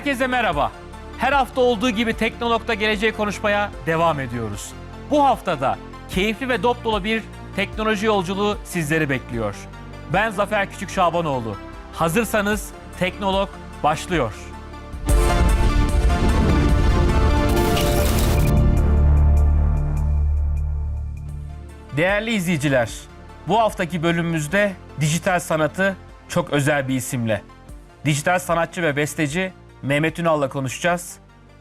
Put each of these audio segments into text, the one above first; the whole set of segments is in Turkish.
Herkese merhaba. Her hafta olduğu gibi Teknolog'da geleceği konuşmaya devam ediyoruz. Bu haftada keyifli ve dop dolu bir teknoloji yolculuğu sizleri bekliyor. Ben Zafer Küçük Şabanoğlu. Hazırsanız Teknolog başlıyor. Değerli izleyiciler, bu haftaki bölümümüzde dijital sanatı çok özel bir isimle. Dijital sanatçı ve besteci Mehmet Ünal'la konuşacağız.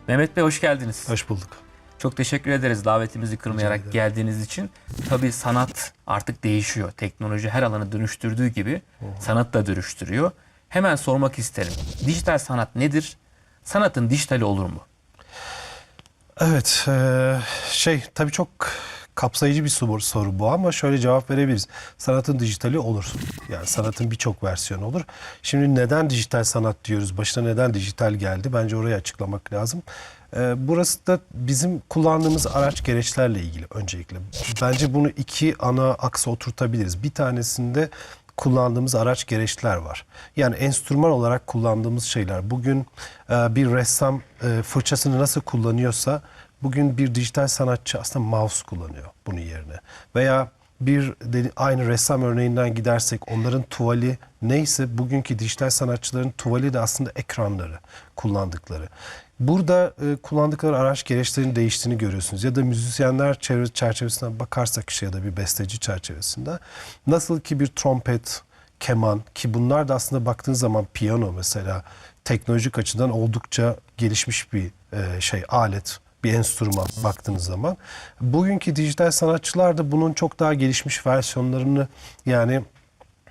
Mehmet Bey hoş geldiniz. Hoş bulduk. Çok teşekkür ederiz davetimizi kırmayarak geldiğiniz için. Tabii sanat artık değişiyor. Teknoloji her alanı dönüştürdüğü gibi sanat da dönüştürüyor. Hemen sormak isterim. Dijital sanat nedir? Sanatın dijitali olur mu? Evet, eee, şey tabii çok kapsayıcı bir soru, soru bu ama şöyle cevap verebiliriz. Sanatın dijitali olur. Yani sanatın birçok versiyonu olur. Şimdi neden dijital sanat diyoruz? Başına neden dijital geldi? Bence orayı açıklamak lazım. Eee, burası da bizim kullandığımız araç gereçlerle ilgili öncelikle. Bence bunu iki ana aksa oturtabiliriz. Bir tanesinde kullandığımız araç gereçler var. Yani enstrüman olarak kullandığımız şeyler. Bugün e, bir ressam e, fırçasını nasıl kullanıyorsa bugün bir dijital sanatçı aslında mouse kullanıyor bunun yerine. Veya bir aynı ressam örneğinden gidersek onların tuvali neyse bugünkü dijital sanatçıların tuvali de aslında ekranları kullandıkları. Burada e, kullandıkları araç gereçlerin değiştiğini görüyorsunuz. Ya da müzisyenler çevre, çerçevesinden bakarsak işte ya da bir besteci çerçevesinde. Nasıl ki bir trompet, keman ki bunlar da aslında baktığınız zaman piyano mesela teknolojik açıdan oldukça gelişmiş bir e, şey alet bir enstrüman baktığınız zaman. Bugünkü dijital sanatçılar da bunun çok daha gelişmiş versiyonlarını yani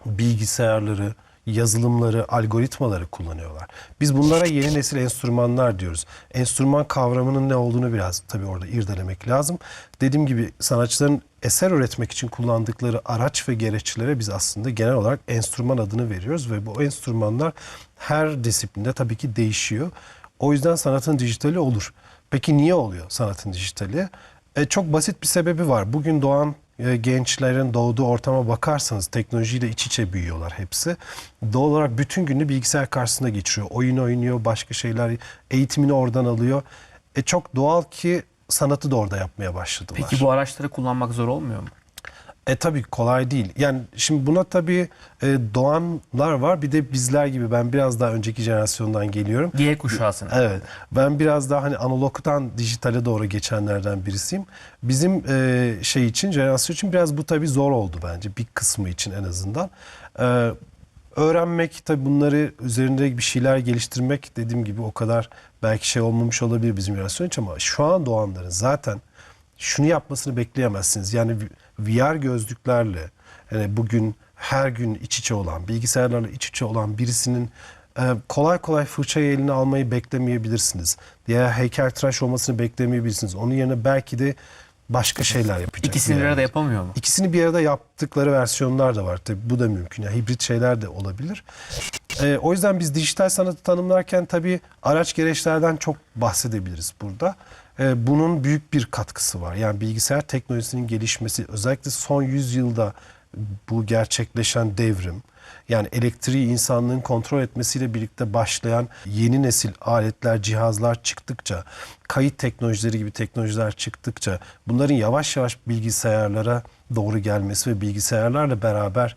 bilgisayarları, yazılımları, algoritmaları kullanıyorlar. Biz bunlara yeni nesil enstrümanlar diyoruz. Enstrüman kavramının ne olduğunu biraz tabii orada irdelemek lazım. Dediğim gibi sanatçıların eser üretmek için kullandıkları araç ve gereçlere biz aslında genel olarak enstrüman adını veriyoruz ve bu enstrümanlar her disiplinde tabii ki değişiyor. O yüzden sanatın dijitali olur. Peki niye oluyor sanatın dijitali? E, çok basit bir sebebi var. Bugün doğan e, gençlerin doğduğu ortama bakarsanız teknolojiyle iç içe büyüyorlar hepsi. Doğal olarak bütün günü bilgisayar karşısında geçiriyor. Oyun oynuyor, başka şeyler, eğitimini oradan alıyor. E, çok doğal ki sanatı da orada yapmaya başladılar. Peki bu araçları kullanmak zor olmuyor mu? E tabii kolay değil. Yani şimdi buna tabii e, doğanlar var. Bir de bizler gibi ben biraz daha önceki jenerasyondan geliyorum. Y kuşağısını. Evet. Ben biraz daha hani analogtan dijitale doğru geçenlerden birisiyim. Bizim e, şey için, jenerasyon için biraz bu tabii zor oldu bence. Bir kısmı için en azından. E, öğrenmek tabii bunları üzerinde bir şeyler geliştirmek dediğim gibi o kadar belki şey olmamış olabilir bizim jenerasyon için ama şu an doğanların zaten şunu yapmasını bekleyemezsiniz. Yani VR gözlüklerle yani bugün her gün iç içe olan, bilgisayarlarla iç içe olan birisinin e, kolay kolay fırçayı eline almayı beklemeyebilirsiniz. Diğer heykeltıraş olmasını beklemeyebilirsiniz. Onun yerine belki de başka şeyler yapacak. İkisini bir arada yapamıyor mu? İkisini bir arada yaptıkları versiyonlar da var. Tabii bu da mümkün. Yani hibrit şeyler de olabilir. Ee, o yüzden biz dijital sanatı tanımlarken tabii araç gereçlerden çok bahsedebiliriz burada. Ee, bunun büyük bir katkısı var. Yani bilgisayar teknolojisinin gelişmesi özellikle son 100 yılda bu gerçekleşen devrim yani elektriği insanlığın kontrol etmesiyle birlikte başlayan yeni nesil aletler, cihazlar çıktıkça, kayıt teknolojileri gibi teknolojiler çıktıkça bunların yavaş yavaş bilgisayarlara doğru gelmesi ve bilgisayarlarla beraber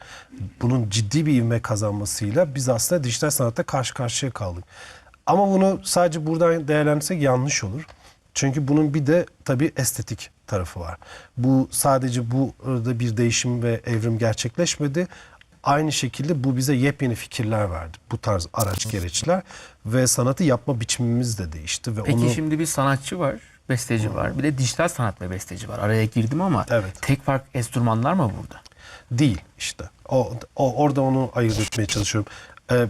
bunun ciddi bir ivme kazanmasıyla biz aslında dijital sanatta karşı karşıya kaldık. Ama bunu sadece buradan değerlendirsek yanlış olur. Çünkü bunun bir de tabii estetik tarafı var. Bu sadece burada bir değişim ve evrim gerçekleşmedi. Aynı şekilde bu bize yepyeni fikirler verdi. Bu tarz araç gereçler ve sanatı yapma biçimimiz de değişti ve Peki onu şimdi bir sanatçı var, besteci var. Bir de dijital sanat ve besteci var. Araya girdim ama Evet. tek fark enstrümanlar mı burada? değil işte. O, o orada onu ayırt etmeye çalışıyorum. Ee,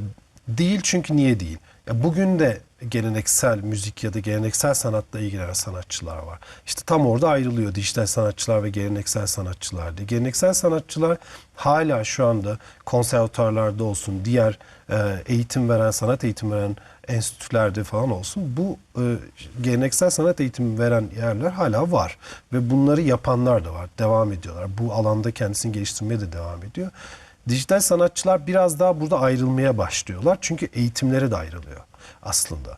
değil çünkü niye değil? Ya bugün de geleneksel müzik ya da geleneksel sanatla ilgilenen sanatçılar var. İşte tam orada ayrılıyor dijital sanatçılar ve geleneksel sanatçılar diye. Geleneksel sanatçılar hala şu anda konservatuarlarda olsun, diğer e, eğitim veren, sanat eğitim veren enstitülerde falan olsun bu e, geleneksel sanat eğitimi veren yerler hala var ve bunları yapanlar da var, devam ediyorlar. Bu alanda kendisini geliştirmeye de devam ediyor. Dijital sanatçılar biraz daha burada ayrılmaya başlıyorlar çünkü eğitimlere de ayrılıyor aslında.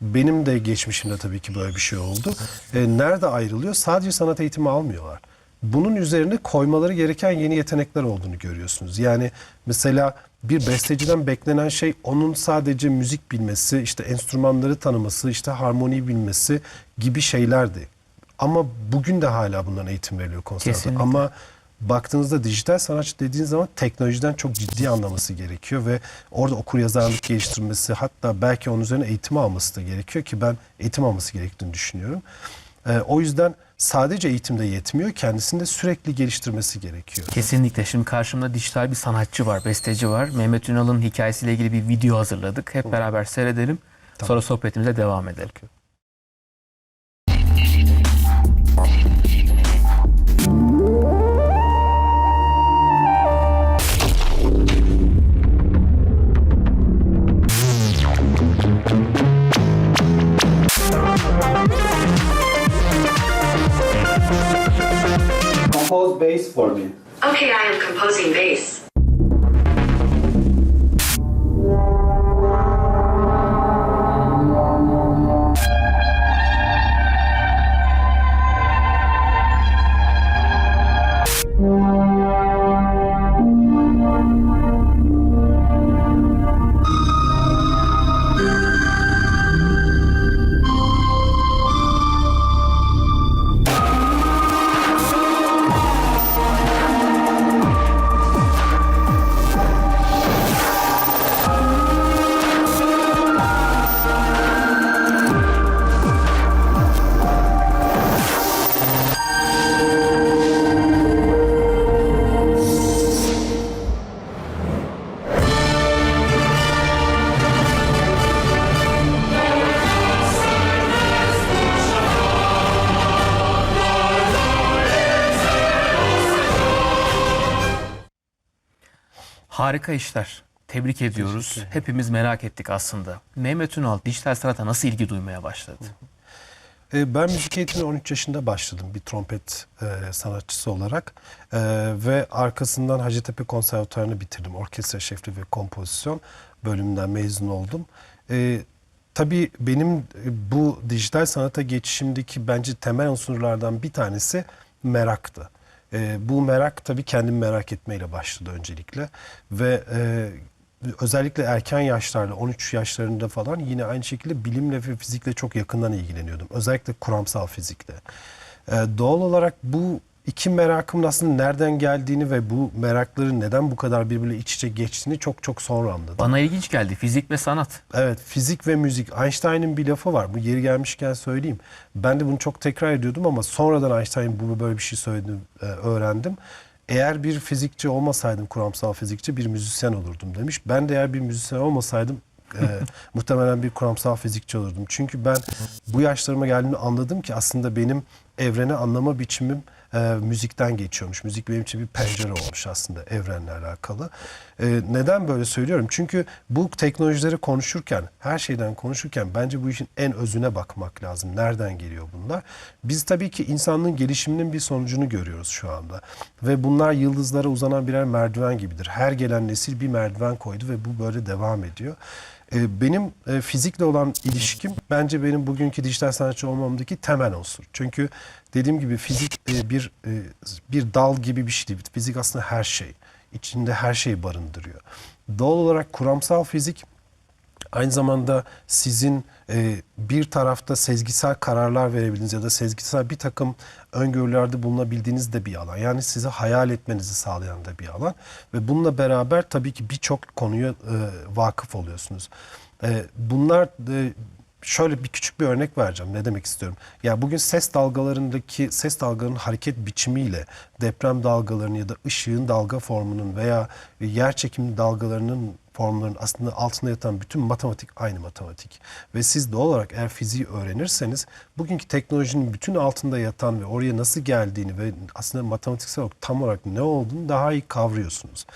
Benim de geçmişimde tabii ki böyle bir şey oldu. E, nerede ayrılıyor? Sadece sanat eğitimi almıyorlar. Bunun üzerine koymaları gereken yeni yetenekler olduğunu görüyorsunuz. Yani mesela bir besteciden beklenen şey onun sadece müzik bilmesi, işte enstrümanları tanıması, işte harmoniyi bilmesi gibi şeylerdi. Ama bugün de hala bundan eğitim veriliyor. Kesinlikle. Ama baktığınızda dijital sanatçı dediğiniz zaman teknolojiden çok ciddi anlaması gerekiyor ve orada okur yazarlık geliştirmesi hatta belki onun üzerine eğitim alması da gerekiyor ki ben eğitim alması gerektiğini düşünüyorum. Ee, o yüzden sadece eğitimde yetmiyor kendisini de sürekli geliştirmesi gerekiyor. Kesinlikle. Şimdi karşımda dijital bir sanatçı var, besteci var. Mehmet Ünal'ın hikayesiyle ilgili bir video hazırladık. Hep beraber seyredelim. Sonra sohbetimize devam edelim. Compose bass for me. Okay, I am composing bass. Harika işler. Tebrik ediyoruz. Hepimiz merak ettik aslında. Mehmet Ünal dijital sanata nasıl ilgi duymaya başladı? E, Ben müzik eğitimine 13 yaşında başladım bir trompet e, sanatçısı olarak E, ve arkasından Hacettepe Konservatuarı'nı bitirdim. Orkestra şefliği ve kompozisyon bölümünden mezun oldum. E, tabii benim e, bu dijital sanata geçişimdeki bence temel unsurlardan bir tanesi meraktı. E, bu merak tabii kendim merak etmeyle başladı öncelikle ve e, özellikle erken yaşlarda 13 yaşlarında falan yine aynı şekilde bilimle ve fizikle çok yakından ilgileniyordum. Özellikle kuramsal fizikle. Ee, doğal olarak bu iki merakımın aslında nereden geldiğini ve bu merakların neden bu kadar birbiriyle iç içe geçtiğini çok çok sonra anladım. Bana ilginç geldi. Fizik ve sanat. Evet fizik ve müzik. Einstein'ın bir lafı var. Bu yeri gelmişken söyleyeyim. Ben de bunu çok tekrar ediyordum ama sonradan Einstein bu böyle bir şey söylediğini e, öğrendim. Eğer bir fizikçi olmasaydım, kuramsal fizikçi bir müzisyen olurdum demiş. Ben de eğer bir müzisyen olmasaydım e, muhtemelen bir kuramsal fizikçi olurdum. Çünkü ben bu yaşlarıma geldiğimde anladım ki aslında benim evreni anlama biçimim e, müzikten geçiyormuş. Müzik benim için bir pencere olmuş aslında evrenle alakalı. E, neden böyle söylüyorum? Çünkü bu teknolojileri konuşurken, her şeyden konuşurken bence bu işin en özüne bakmak lazım. Nereden geliyor bunlar? Biz tabii ki insanlığın gelişiminin bir sonucunu görüyoruz şu anda. Ve bunlar yıldızlara uzanan birer merdiven gibidir. Her gelen nesil bir merdiven koydu ve bu böyle devam ediyor. E, Benim e, fizikle olan ilişkim bence benim bugünkü dijital sanatçı olmamdaki temel unsur. Çünkü dediğim gibi fizik e, bir e, bir dal gibi bir şey değil. Fizik aslında her şey. İçinde her şeyi barındırıyor. Doğal olarak kuramsal fizik aynı zamanda sizin e, bir tarafta sezgisel kararlar verebildiğiniz ya da sezgisel bir takım öngörülerde bulunabildiğiniz de bir alan. Yani sizi hayal etmenizi sağlayan da bir alan. Ve bununla beraber tabii ki birçok konuya e, vakıf oluyorsunuz. E, bunlar şöyle bir küçük bir örnek vereceğim. Ne demek istiyorum? Ya bugün ses dalgalarındaki ses dalgalarının hareket biçimiyle deprem dalgalarının ya da ışığın dalga formunun veya yer çekimi dalgalarının formların aslında altında yatan bütün matematik aynı matematik. Ve siz doğal olarak eğer fiziği öğrenirseniz bugünkü teknolojinin bütün altında yatan ve oraya nasıl geldiğini ve aslında matematiksel olarak tam olarak ne olduğunu daha iyi kavruyorsunuz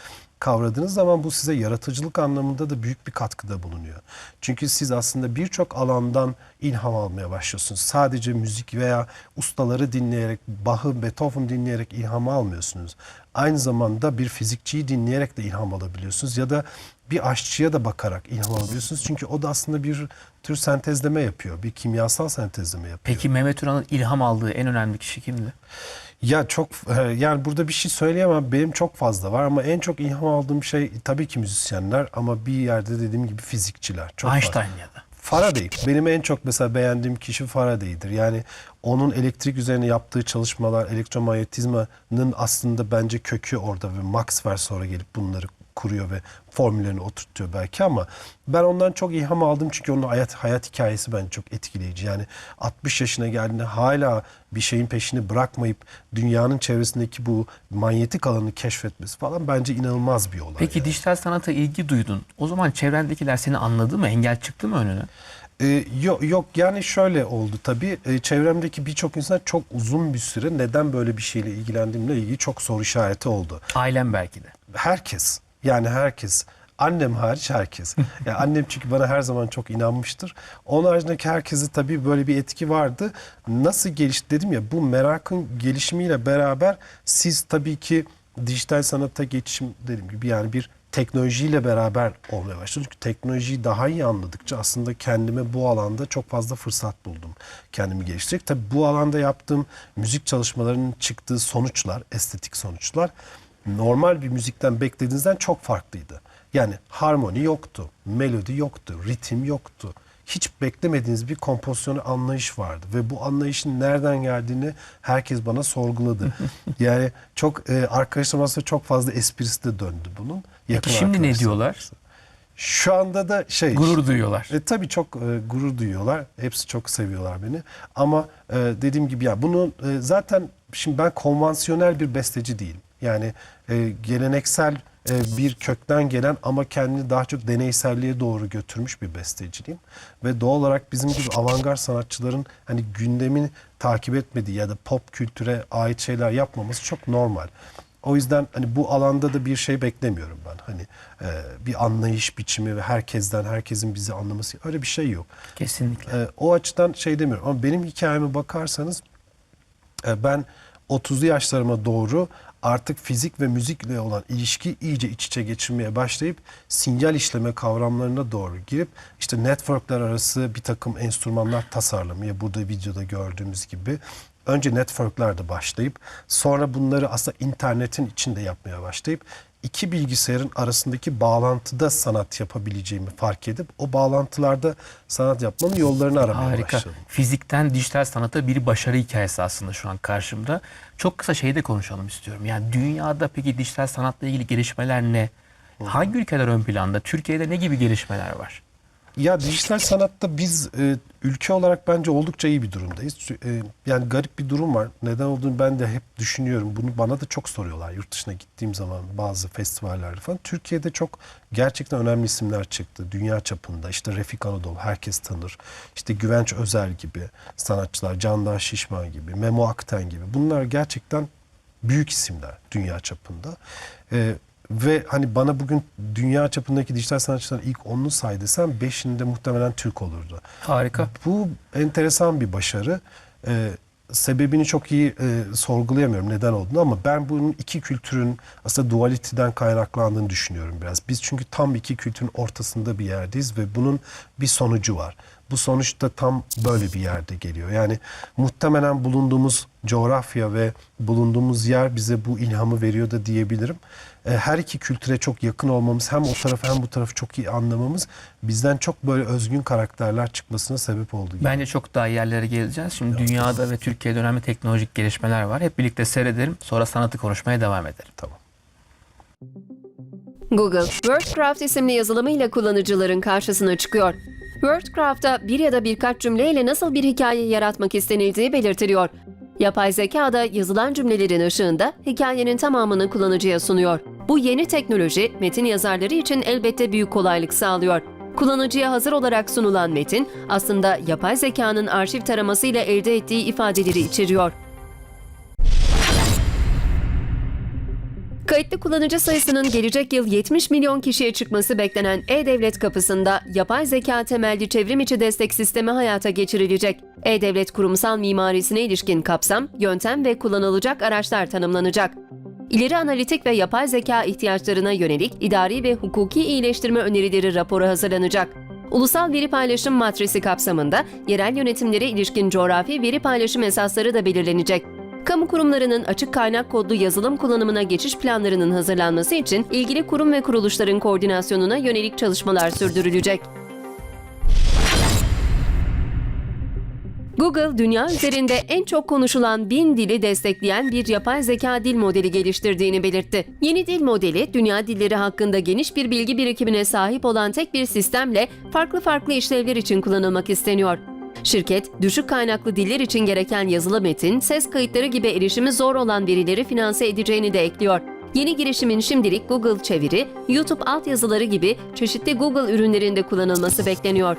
kavradığınız zaman bu size yaratıcılık anlamında da büyük bir katkıda bulunuyor. Çünkü siz aslında birçok alandan ilham almaya başlıyorsunuz. Sadece müzik veya ustaları dinleyerek, Bach'ı, Beethoven dinleyerek ilham almıyorsunuz. Aynı zamanda bir fizikçiyi dinleyerek de ilham alabiliyorsunuz ya da bir aşçıya da bakarak ilham alabiliyorsunuz. Çünkü o da aslında bir tür sentezleme yapıyor. Bir kimyasal sentezleme yapıyor. Peki Mehmet Ünal'ın ilham aldığı en önemli kişi kimdi? Ya çok e, yani burada bir şey söyleyemem. Benim çok fazla var ama en çok ilham aldığım şey tabii ki müzisyenler ama bir yerde dediğim gibi fizikçiler. Çok var. Einstein ya da. Faraday. Benim en çok mesela beğendiğim kişi Faraday'dir. Yani onun elektrik üzerine yaptığı çalışmalar, elektromanyetizmanın aslında bence kökü orada ve Maxwell sonra gelip bunları kuruyor ve formüllerini oturtuyor belki ama ben ondan çok ilham aldım çünkü onun hayat hayat hikayesi bence çok etkileyici. Yani 60 yaşına geldiğinde hala bir şeyin peşini bırakmayıp dünyanın çevresindeki bu manyetik alanı keşfetmesi falan bence inanılmaz bir olay. Peki yani. dijital sanata ilgi duydun. O zaman çevrendekiler seni anladı mı? Engel çıktı mı önüne? Ee, yok, yok yani şöyle oldu tabii Ee, çevremdeki birçok insan çok uzun bir süre neden böyle bir şeyle ilgilendiğimle ilgili çok soru işareti oldu. Ailem belki de. Herkes yani herkes annem hariç herkes. Yani annem çünkü bana her zaman çok inanmıştır. Onun haricindeki herkesi tabii böyle bir etki vardı. Nasıl gelişti dedim ya bu merakın gelişimiyle beraber siz tabii ki dijital sanata geçişim dediğim gibi yani bir teknolojiyle beraber olmaya başladı. Çünkü teknolojiyi daha iyi anladıkça aslında kendime bu alanda çok fazla fırsat buldum. Kendimi geliştirecek. Tabii bu alanda yaptığım müzik çalışmalarının çıktığı sonuçlar, estetik sonuçlar normal bir müzikten beklediğinizden çok farklıydı. Yani harmoni yoktu, melodi yoktu, ritim yoktu. Hiç beklemediğiniz bir kompozisyonu anlayış vardı ve bu anlayışın nereden geldiğini herkes bana sorguladı. yani çok e, arkadaşlarım aslında çok fazla esprisi de döndü bunun. Yakın Şimdi ne diyorlar? Şu anda da şey Gurur duyuyorlar. e, tabii çok e, gurur duyuyorlar. Hepsi çok seviyorlar beni. Ama e, dediğim gibi ya bunu e, zaten şimdi ben konvansiyonel bir besteci değilim. Yani e, geleneksel e, bir kökten gelen ama kendini daha çok deneyselliğe doğru götürmüş bir besteciyim. Ve doğal olarak bizim gibi avantgard sanatçıların hani gündemin takip etmediği ya da pop kültüre ait şeyler yapmaması çok normal. O yüzden hani bu alanda da bir şey beklemiyorum ben. Hani e, bir anlayış biçimi ve herkesten herkesin bizi anlaması öyle bir şey yok. Kesinlikle. E, o açıdan şey demiyorum ama benim hikayeme bakarsanız e, ben 30'lu yaşlarıma doğru artık fizik ve müzikle olan ilişki iyice iç içe geçirmeye başlayıp sinyal işleme kavramlarına doğru girip işte networkler arası bir takım enstrümanlar tasarlamaya burada videoda gördüğümüz gibi önce networklerde başlayıp sonra bunları aslında internetin içinde yapmaya başlayıp iki bilgisayarın arasındaki bağlantıda sanat yapabileceğimi fark edip o bağlantılarda sanat yapmanın yollarını aramaya Harika. başladım. Fizikten dijital sanata bir başarı hikayesi aslında şu an karşımda. Çok kısa şeyi de konuşalım istiyorum. Yani dünyada peki dijital sanatla ilgili gelişmeler ne? Hangi ülkeler ön planda? Türkiye'de ne gibi gelişmeler var? Ya dijital sanatta biz e, ülke olarak bence oldukça iyi bir durumdayız. E, yani garip bir durum var. Neden olduğunu ben de hep düşünüyorum. Bunu bana da çok soruyorlar yurt dışına gittiğim zaman bazı festivallerde falan. Türkiye'de çok gerçekten önemli isimler çıktı. Dünya çapında işte Refik Anadolu herkes tanır. İşte Güvenç Özel gibi sanatçılar, Candaş Şişman gibi, Memo Akten gibi. Bunlar gerçekten büyük isimler dünya çapında. Ee, ve hani bana bugün dünya çapındaki dijital sanatçıların ilk 10'unu say desem 5'inde muhtemelen Türk olurdu. Harika. Bu enteresan bir başarı. Ee, sebebini çok iyi e, sorgulayamıyorum neden olduğunu ama ben bunun iki kültürün aslında dualiteden kaynaklandığını düşünüyorum biraz. Biz çünkü tam iki kültürün ortasında bir yerdeyiz ve bunun bir sonucu var. Bu sonuç da tam böyle bir yerde geliyor. Yani muhtemelen bulunduğumuz coğrafya ve bulunduğumuz yer bize bu ilhamı veriyor da diyebilirim. E, Her iki kültüre çok yakın olmamız hem o tarafı hem bu tarafı çok iyi anlamamız bizden çok böyle özgün karakterler çıkmasına sebep oldu. gibi. Bence çok daha yerlere geleceğiz. Şimdi dünyada ve Türkiye'de önemli teknolojik gelişmeler var. Hep birlikte seyredelim. Sonra sanatı konuşmaya devam edelim. Tamam. Google, WordCraft isimli yazılımıyla kullanıcıların karşısına çıkıyor. WordCraft'ta bir ya da birkaç cümleyle nasıl bir hikaye yaratmak istenildiği belirtiliyor. Yapay zeka da yazılan cümlelerin ışığında hikayenin tamamını kullanıcıya sunuyor. Bu yeni teknoloji metin yazarları için elbette büyük kolaylık sağlıyor. Kullanıcıya hazır olarak sunulan metin aslında yapay zekanın arşiv taramasıyla elde ettiği ifadeleri içeriyor. Kayıtlı kullanıcı sayısının gelecek yıl 70 milyon kişiye çıkması beklenen E-Devlet kapısında yapay zeka temelli çevrim içi destek sistemi hayata geçirilecek. E-Devlet kurumsal mimarisine ilişkin kapsam, yöntem ve kullanılacak araçlar tanımlanacak. İleri analitik ve yapay zeka ihtiyaçlarına yönelik idari ve hukuki iyileştirme önerileri raporu hazırlanacak. Ulusal Veri Paylaşım Matrisi kapsamında yerel yönetimlere ilişkin coğrafi veri paylaşım esasları da belirlenecek. Kamu kurumlarının açık kaynak kodlu yazılım kullanımına geçiş planlarının hazırlanması için ilgili kurum ve kuruluşların koordinasyonuna yönelik çalışmalar sürdürülecek. Google, dünya üzerinde en çok konuşulan bin dili destekleyen bir yapay zeka dil modeli geliştirdiğini belirtti. Yeni dil modeli, dünya dilleri hakkında geniş bir bilgi birikimine sahip olan tek bir sistemle farklı farklı işlevler için kullanılmak isteniyor. Şirket, düşük kaynaklı diller için gereken yazılı metin, ses kayıtları gibi erişimi zor olan verileri finanse edeceğini de ekliyor. Yeni girişimin şimdilik Google çeviri, YouTube altyazıları gibi çeşitli Google ürünlerinde kullanılması bekleniyor.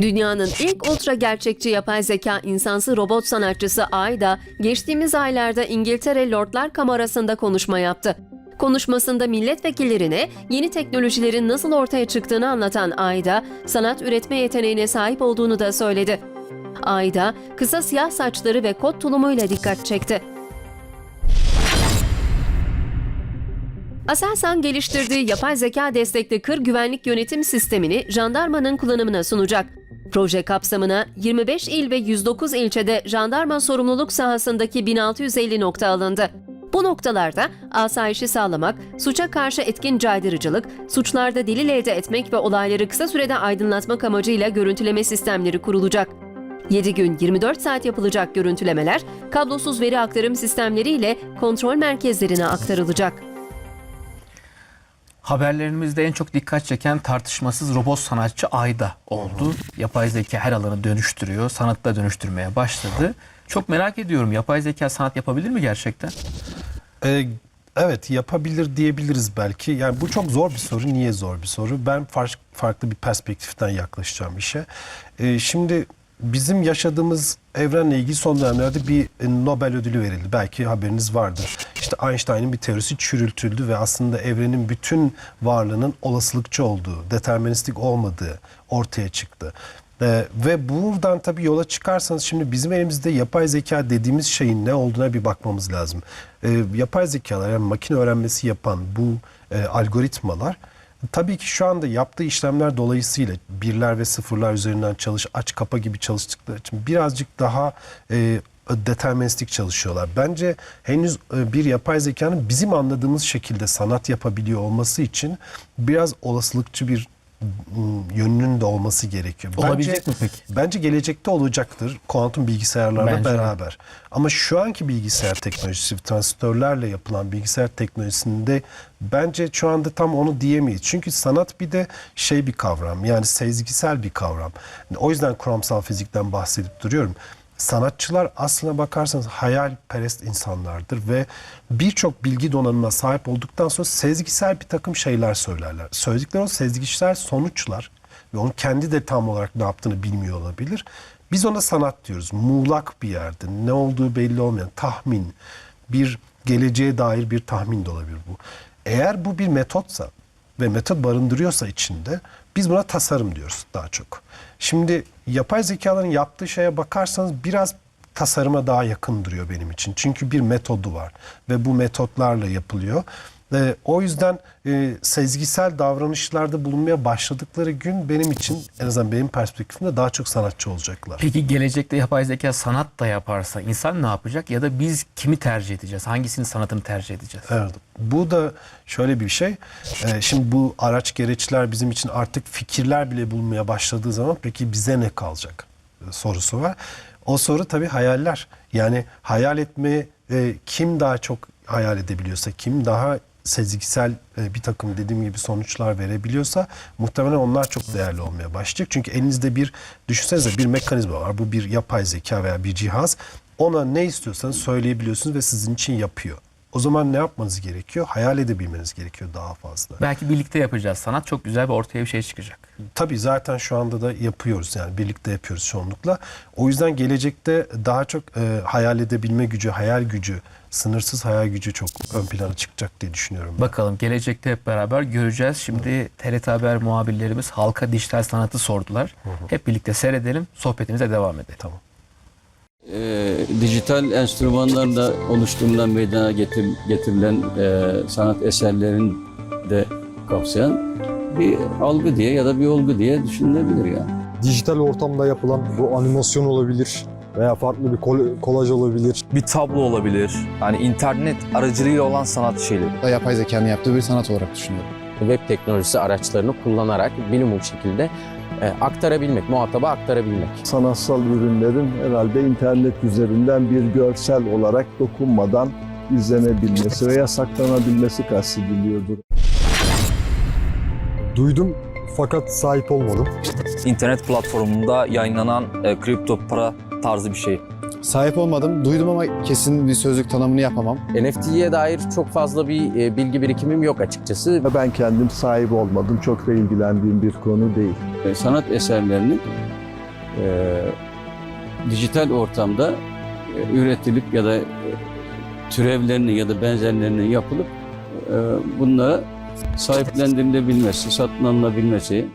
Dünyanın ilk ultra gerçekçi yapay zeka insansı robot sanatçısı Ayda, geçtiğimiz aylarda İngiltere Lordlar Kamerası'nda konuşma yaptı. Konuşmasında milletvekillerine yeni teknolojilerin nasıl ortaya çıktığını anlatan Ayda, sanat üretme yeteneğine sahip olduğunu da söyledi. Ayda, kısa siyah saçları ve kot tulumuyla dikkat çekti. Aselsan geliştirdiği yapay zeka destekli kır güvenlik yönetim sistemini jandarmanın kullanımına sunacak. Proje kapsamına 25 il ve 109 ilçede jandarma sorumluluk sahasındaki 1650 nokta alındı. Bu noktalarda asayişi sağlamak, suça karşı etkin caydırıcılık, suçlarda delil elde etmek ve olayları kısa sürede aydınlatmak amacıyla görüntüleme sistemleri kurulacak. 7 gün 24 saat yapılacak görüntülemeler, kablosuz veri aktarım sistemleriyle kontrol merkezlerine aktarılacak. Haberlerimizde en çok dikkat çeken tartışmasız robot sanatçı Ayda oldu. Yapay zeka her alanı dönüştürüyor, sanatı da dönüştürmeye başladı. Çok merak ediyorum yapay zeka sanat yapabilir mi gerçekten? Ee, evet yapabilir diyebiliriz belki. Yani bu çok zor bir soru. Niye zor bir soru? Ben far- farklı bir perspektiften yaklaşacağım işe. Ee, şimdi bizim yaşadığımız evrenle ilgili son dönemlerde bir e, Nobel ödülü verildi. Belki haberiniz vardır. İşte Einstein'ın bir teorisi çürültüldü ve aslında evrenin bütün varlığının olasılıkçı olduğu, deterministik olmadığı ortaya çıktı. Ee, ve buradan tabii yola çıkarsanız şimdi bizim elimizde yapay zeka dediğimiz şeyin ne olduğuna bir bakmamız lazım. Ee, yapay zekalar yani makine öğrenmesi yapan bu e, algoritmalar tabii ki şu anda yaptığı işlemler dolayısıyla birler ve sıfırlar üzerinden çalış aç kapa gibi çalıştıkları için birazcık daha e, deterministik çalışıyorlar. Bence henüz e, bir yapay zekanın bizim anladığımız şekilde sanat yapabiliyor olması için biraz olasılıkçı bir yönünün de olması gerekiyor. Olabilecek mi peki? Bence gelecekte olacaktır kuantum bilgisayarlarla Bence beraber. Ama şu anki bilgisayar teknolojisi, transistörlerle yapılan bilgisayar teknolojisinde bence şu anda tam onu diyemeyiz. Çünkü sanat bir de şey bir kavram. Yani sezgisel bir kavram. O yüzden kuramsal fizikten bahsedip duruyorum. Sanatçılar aslına bakarsanız hayalperest insanlardır ve birçok bilgi donanımına sahip olduktan sonra sezgisel bir takım şeyler söylerler. Söyledikleri o sezgisel sonuçlar ve onun kendi de tam olarak ne yaptığını bilmiyor olabilir. Biz ona sanat diyoruz. Muğlak bir yerde ne olduğu belli olmayan tahmin, bir geleceğe dair bir tahmin de olabilir bu. Eğer bu bir metotsa ve metot barındırıyorsa içinde biz buna tasarım diyoruz daha çok. Şimdi yapay zekaların yaptığı şeye bakarsanız biraz tasarıma daha yakın duruyor benim için. Çünkü bir metodu var ve bu metotlarla yapılıyor. Ve o yüzden e, sezgisel davranışlarda bulunmaya başladıkları gün benim için en azından benim perspektifimde daha çok sanatçı olacaklar. Peki gelecekte yapay zeka sanat da yaparsa insan ne yapacak ya da biz kimi tercih edeceğiz? Hangisinin sanatını tercih edeceğiz? Evet. Bu da şöyle bir şey. Ee, şimdi bu araç gereçler bizim için artık fikirler bile bulmaya başladığı zaman peki bize ne kalacak Ee, sorusu var. O soru tabii hayaller. Yani hayal etmeyi e, kim daha çok hayal edebiliyorsa, kim daha sezgisel e, bir takım dediğim gibi sonuçlar verebiliyorsa muhtemelen onlar çok değerli olmaya başlayacak. Çünkü elinizde bir düşünsenize bir mekanizma var. Bu bir yapay zeka veya bir cihaz Ona ne istiyorsanız söyleyebiliyorsunuz ve sizin için yapıyor. O zaman ne yapmanız gerekiyor? Hayal edebilmeniz gerekiyor daha fazla. Belki birlikte yapacağız. Sanat çok güzel ve ortaya bir şey çıkacak. Tabii zaten şu anda da yapıyoruz yani birlikte yapıyoruz çoğunlukla. O yüzden gelecekte daha çok e, hayal edebilme gücü, hayal gücü, sınırsız hayal gücü çok ön plana çıkacak diye düşünüyorum. ben. Bakalım gelecekte hep beraber göreceğiz. Şimdi TRT Haber muhabirlerimiz halka dijital sanatı sordular. Hep birlikte seyredelim, sohbetimize devam edelim. Tamam. E, dijital enstrümanlarla oluştuğundan meydana getir, getirilen e, sanat eserlerini de kapsayan bir algı diye ya da bir olgu diye düşünülebilir yani. dijital ortamda yapılan bu animasyon olabilir veya farklı bir kol- kolaj olabilir. bir tablo olabilir. Yani internet aracılığıyla olan sanat şeyleri. da yapay zekanın yaptığı bir sanat olarak düşünüyorum. web teknolojisi araçlarını kullanarak minimum şekilde aktarabilmek, muhataba aktarabilmek. sanatsal ürünlerin herhalde internet üzerinden bir görsel olarak dokunmadan izlenebilmesi veya saklanabilmesi kastediliyordur. Duydum fakat sahip olmadım. İnternet platformunda yayınlanan e, kripto para tarzı bir şey. Sahip olmadım, duydum ama kesin bir sözlük tanımını yapamam. NFT'ye dair çok fazla bir e, bilgi birikimim yok açıkçası. Ve Ben kendim sahip olmadım, çok da ilgilendiğim bir konu değil. E, sanat eserlerinin e, dijital ortamda e, üretilip ya da e, türevlerinin ya da benzerlerinin yapılıp e, bunlara sahiplendirilebilmesi, satın alınabilmesi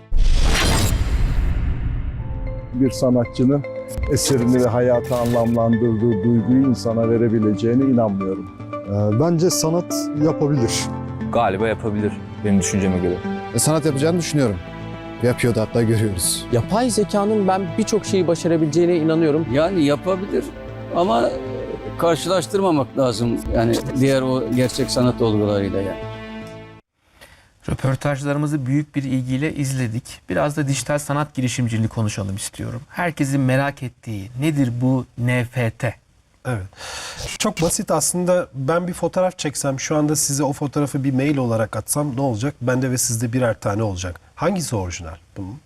Bir sanatçının eserini ve hayatı anlamlandırdığı duyguyu insana verebileceğine inanmıyorum. Ee, bence sanat yapabilir. Galiba yapabilir benim düşünceme göre. Ve sanat yapacağını düşünüyorum. Yapıyordu hatta görüyoruz. Yapay zekanın ben birçok şeyi başarabileceğine inanıyorum. Yani yapabilir ama karşılaştırmamak lazım yani diğer o gerçek sanat olgularıyla yani. Röportajlarımızı büyük bir ilgiyle izledik. Biraz da dijital sanat girişimciliği konuşalım istiyorum. Herkesin merak ettiği nedir bu NFT? Evet. Çok basit aslında ben bir fotoğraf çeksem şu anda size o fotoğrafı bir mail olarak atsam ne olacak? Bende ve sizde birer tane olacak. Hangisi orijinal bunun?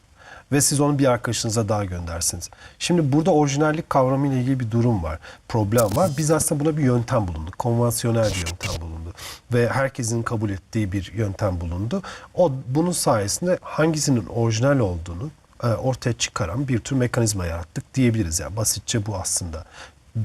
Ve siz onu bir arkadaşınıza daha göndersiniz. Şimdi burada orijinallik kavramıyla ilgili bir durum var. Problem var. Biz aslında buna bir yöntem bulunduk. Konvansiyonel bir yöntem bulundu. Ve herkesin kabul ettiği bir yöntem bulundu. O bunun sayesinde hangisinin orijinal olduğunu e, ortaya çıkaran bir tür mekanizma yarattık diyebiliriz. Yani basitçe bu aslında.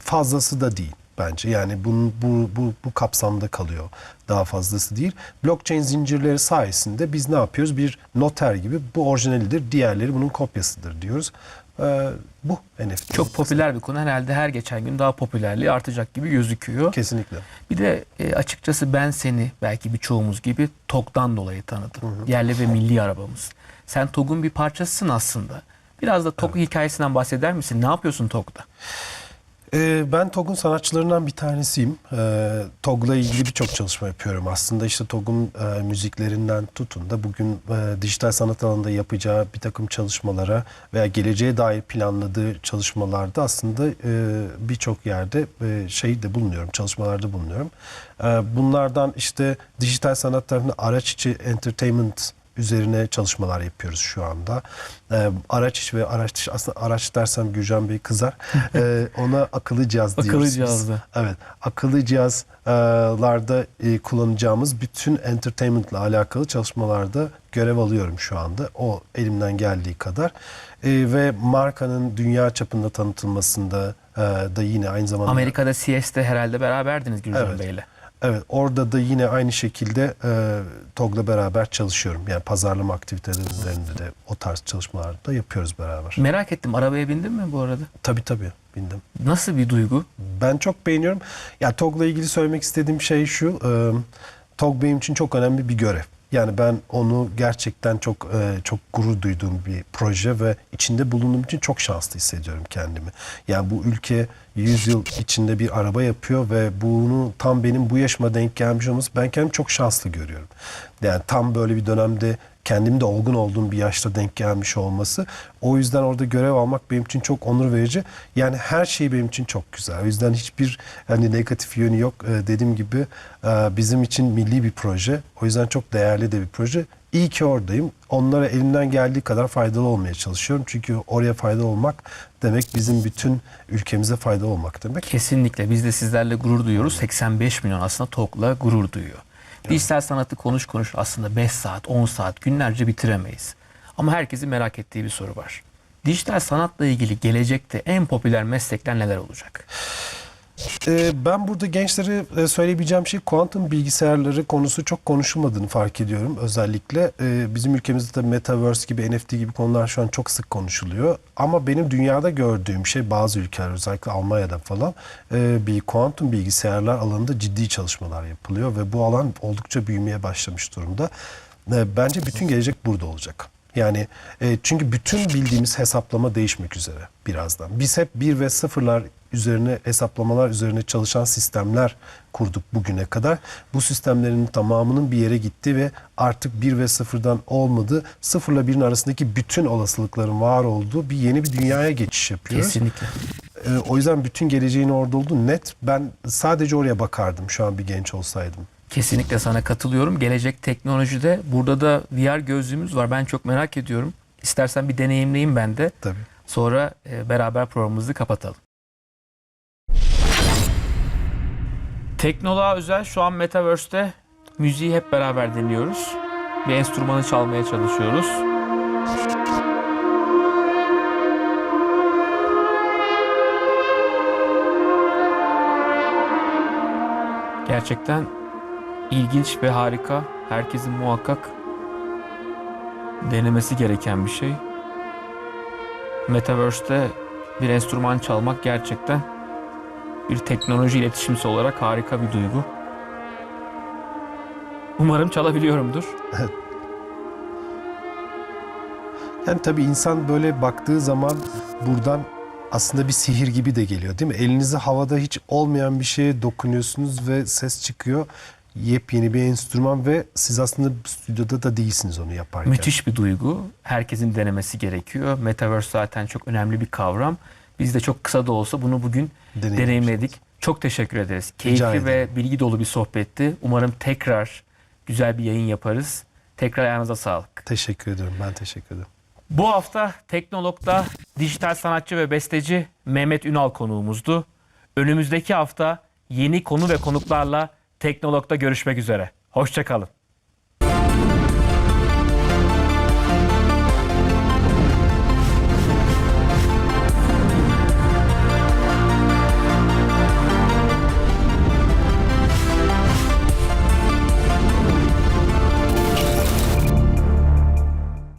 Fazlası da değil bence. Yani bunun, bu, bu, bu kapsamda kalıyor. Daha fazlası değil. Blockchain zincirleri sayesinde biz ne yapıyoruz? Bir noter gibi bu orijinalidir, diğerleri bunun kopyasıdır diyoruz. Ee, bu NFT. Çok popüler bir konu. Herhalde her geçen gün daha popülerliği artacak gibi gözüküyor. Kesinlikle. Bir de e, açıkçası ben seni belki birçoğumuz gibi TOG'dan dolayı tanıdım. Yerli ve milli arabamız. Sen TOG'un bir parçasısın aslında. Biraz da TOG hikayesinden bahseder misin? Ne yapıyorsun TOG'da? Ee, ben TOG'un sanatçılarından bir tanesiyim. Ee, TOG'la ilgili birçok çalışma yapıyorum. Aslında işte TOG'un e, müziklerinden tutun da bugün e, dijital sanat alanında yapacağı bir takım çalışmalara veya geleceğe dair planladığı çalışmalarda aslında e, birçok yerde e, şey de bulunuyorum, çalışmalarda bulunuyorum. Bunlardan işte dijital sanat tarafında araç içi entertainment üzerine çalışmalar yapıyoruz şu anda. Ee, araç içi ve araç dışı aslında araç dersem Gürcan Bey kızar. Ee, ona akıllı cihaz diyoruz. Akıllı cihazda. Evet. Akıllı cihazlarda e, kullanacağımız bütün entertainment'la alakalı çalışmalarda görev alıyorum şu anda. O elimden geldiği kadar. E, ve markanın dünya çapında tanıtılmasında e, da yine aynı zamanda Amerika'da CS'te herhalde beraberdiniz Gürcan Evet. Bey'le. Evet orada da yine aynı şekilde e, TOG'la beraber çalışıyorum. Yani pazarlama aktiviteleri üzerinde de o tarz çalışmalarda yapıyoruz beraber. Merak ettim arabaya bindin mi bu arada? Tabii tabii bindim. Nasıl bir duygu? Ben çok beğeniyorum. Ya TOG'la ilgili söylemek istediğim şey şu. E, TOG benim için çok önemli bir görev. Yani ben onu gerçekten çok e, çok gurur duyduğum bir proje ve içinde bulunduğum için çok şanslı hissediyorum kendimi. Yani bu ülke 100 yıl içinde bir araba yapıyor ve bunu tam benim bu yaşıma denk gelmiş olması ben kendimi çok şanslı görüyorum. Yani tam böyle bir dönemde kendim de olgun olduğum bir yaşta denk gelmiş olması. O yüzden orada görev almak benim için çok onur verici. Yani her şey benim için çok güzel. O yüzden hiçbir hani negatif yönü yok. Ee, dediğim gibi e, bizim için milli bir proje. O yüzden çok değerli de bir proje. İyi ki oradayım. Onlara elimden geldiği kadar faydalı olmaya çalışıyorum. Çünkü oraya faydalı olmak demek bizim bütün ülkemize faydalı olmak demek. Kesinlikle biz de sizlerle gurur duyuyoruz. 85 milyon aslında TOK'la gurur duyuyor. Dijital sanatı konuş konuş aslında 5 saat, 10 saat, günlerce bitiremeyiz. Ama herkesin merak ettiği bir soru var. Dijital sanatla ilgili gelecekte en popüler meslekler neler olacak? Ee, ben burada gençlere e, söyleyebileceğim şey kuantum bilgisayarları konusu çok konuşulmadığını fark ediyorum. Özellikle e, bizim ülkemizde de Metaverse gibi NFT gibi konular şu an çok sık konuşuluyor. Ama benim dünyada gördüğüm şey bazı ülkeler özellikle Almanya'da falan e, bir kuantum bilgisayarlar alanında ciddi çalışmalar yapılıyor ve bu alan oldukça büyümeye başlamış durumda. E, bence bütün gelecek burada olacak. Yani e, çünkü bütün bildiğimiz hesaplama değişmek üzere birazdan. Biz hep bir ve sıfırlar üzerine hesaplamalar üzerine çalışan sistemler kurduk bugüne kadar. Bu sistemlerin tamamının bir yere gitti ve artık bir ve sıfırdan olmadı. Sıfırla birin arasındaki bütün olasılıkların var olduğu bir yeni bir dünyaya geçiş yapıyoruz. Kesinlikle. E, o yüzden bütün geleceğin orada olduğu net. Ben sadece oraya bakardım şu an bir genç olsaydım. Kesinlikle sana katılıyorum. Gelecek teknolojide burada da VR gözlüğümüz var. Ben çok merak ediyorum. İstersen bir deneyimleyeyim ben de. Tabii. Sonra e, beraber programımızı kapatalım. Teknoloğa özel şu an Metaverse'te müziği hep beraber dinliyoruz. Bir enstrümanı çalmaya çalışıyoruz. Gerçekten ilginç ve harika. Herkesin muhakkak denemesi gereken bir şey. Metaverse'te bir enstrüman çalmak gerçekten bir teknoloji iletişimsi olarak harika bir duygu. Umarım çalabiliyorumdur. Yani tabii insan böyle baktığı zaman buradan aslında bir sihir gibi de geliyor değil mi? Elinizi havada hiç olmayan bir şeye dokunuyorsunuz ve ses çıkıyor. Yepyeni bir enstrüman ve siz aslında stüdyoda da değilsiniz onu yaparken. Müthiş bir duygu. Herkesin denemesi gerekiyor. Metaverse zaten çok önemli bir kavram. Biz de çok kısa da olsa bunu bugün deneyimledik. Çok teşekkür ederiz. Keyifli ve bilgi dolu bir sohbetti. Umarım tekrar güzel bir yayın yaparız. Tekrar ayağınıza sağlık. Teşekkür ediyorum. Ben teşekkür ederim. Bu hafta Teknolog'da dijital sanatçı ve besteci Mehmet Ünal konuğumuzdu. Önümüzdeki hafta yeni konu ve konuklarla Teknolog'da görüşmek üzere. Hoşçakalın.